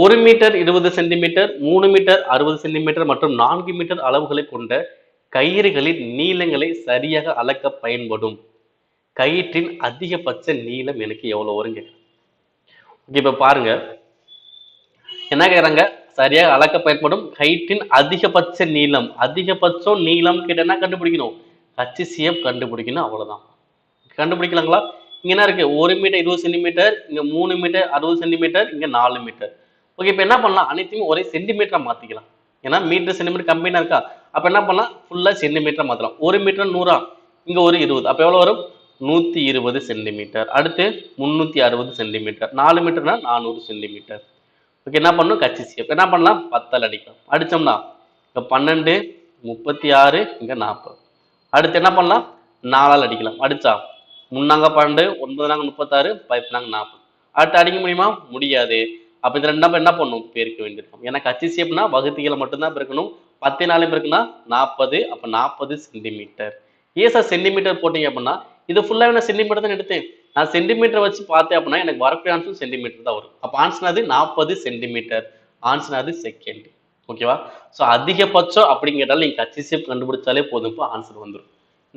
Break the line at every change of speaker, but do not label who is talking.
ஒரு மீட்டர் இருபது சென்டிமீட்டர் மூணு மீட்டர் அறுபது சென்டிமீட்டர் மற்றும் நான்கு மீட்டர் அளவுகளை கொண்ட கயிறுகளின் நீளங்களை சரியாக அளக்க பயன்படும். கயிற்றின் அதிகபட்ச நீளம் எனக்கு எவ்வளோ வருங்க ஓகே பாருங்க. என்ன கேட்குறாங்க? சரியாக அளக்க பயன்படும். கயிற்றின் அதிகபட்ச நீளம். அதிகபட்சம் நீளம் கிட்ட என்ன கண்டுபிடிக்கணும்? ஹச்சிசிஎம் கண்டுபிடிக்கணும் அவ்வளோதான் கண்டுபிடிக்கலாங்களா? இங்கே என்ன இருக்குது ஒரு மீட்டர் இருபது சென்டிமீட்டர் இங்கே மூணு மீட்டர் அறுபது சென்டிமீட்டர் இங்கே நாலு மீட்டர். ஓகே இப்போ என்ன பண்ணலாம்? அனைத்தையும் ஒரே சென்டிமீட்டரா மாத்திக்கலாம். ஏன்னா மீட்டர் சென்டிமீட்டர் கம்மியாக இருக்கா? அப்போ என்ன பண்ணலாம்? ஃபுல்லா சென்டிமீட்டரா மாத்தலாம். ஒரு மீட்டர் நூறா? இங்க ஒரு இருபது. அப்போ எவ்வளவு வரும்? நூத்தி இருபது சென்டிமீட்டர் அடுத்து முன்னூத்தி அறுபது சென்டிமீட்டர் நாலு மீட்டர்னா நானூறு சென்டிமீட்டர் ஓகே என்ன பண்ணணும்? சேப் என்ன பண்ணலாம்? பத்தால் அடிக்கலாம் அடிச்சோம்னா இங்க பன்னெண்டு முப்பத்தி ஆறு இங்க நாற்பது அடுத்து என்ன பண்ணலாம்? நாலால் அடிக்கலாம். அடிச்சா முன்னாங்க பன்னெண்டு ஒன்பது நாங்கள் முப்பத்தாறு பதினாங்க நாற்பது அடுத்து அடிக்க முடியுமா? முடியாது. அப்ப இது ரெண்டாம் என்ன பண்ணும் பெருக்க வேண்டியிருக்கும். ஏன்னா கச்சிசிஎப்னா வகுத்திகளை மட்டும்தான் பெருக்கணும். பத்து நாளையும் பெருக்குனா நாற்பது அப்ப நாற்பது சென்டிமீட்டர் ஏன் சார் சென்டிமீட்டர் போட்டீங்க அப்படின்னா இது ஃபுல்லாக நான் சென்டிமீட்டர் தான் எடுத்தேன். நான் சென்டிமீட்டர் வச்சு பார்த்தேன் அப்படின்னா எனக்கு வரக்கூடிய ஆன்சர் சென்டிமீட்டர் தான் வரும். அப்போ ஆன்சர் அது நாற்பது சென்டிமீட்டர் ஆன்சர் அது செகண்ட் ஓகேவா ஸோ அதிகபட்சம் அப்படின்னு கேட்டாலும் கட்சி சேப் கண்டுபிடிச்சாலே போதும். இப்போ ஆன்சர் வந்துடும்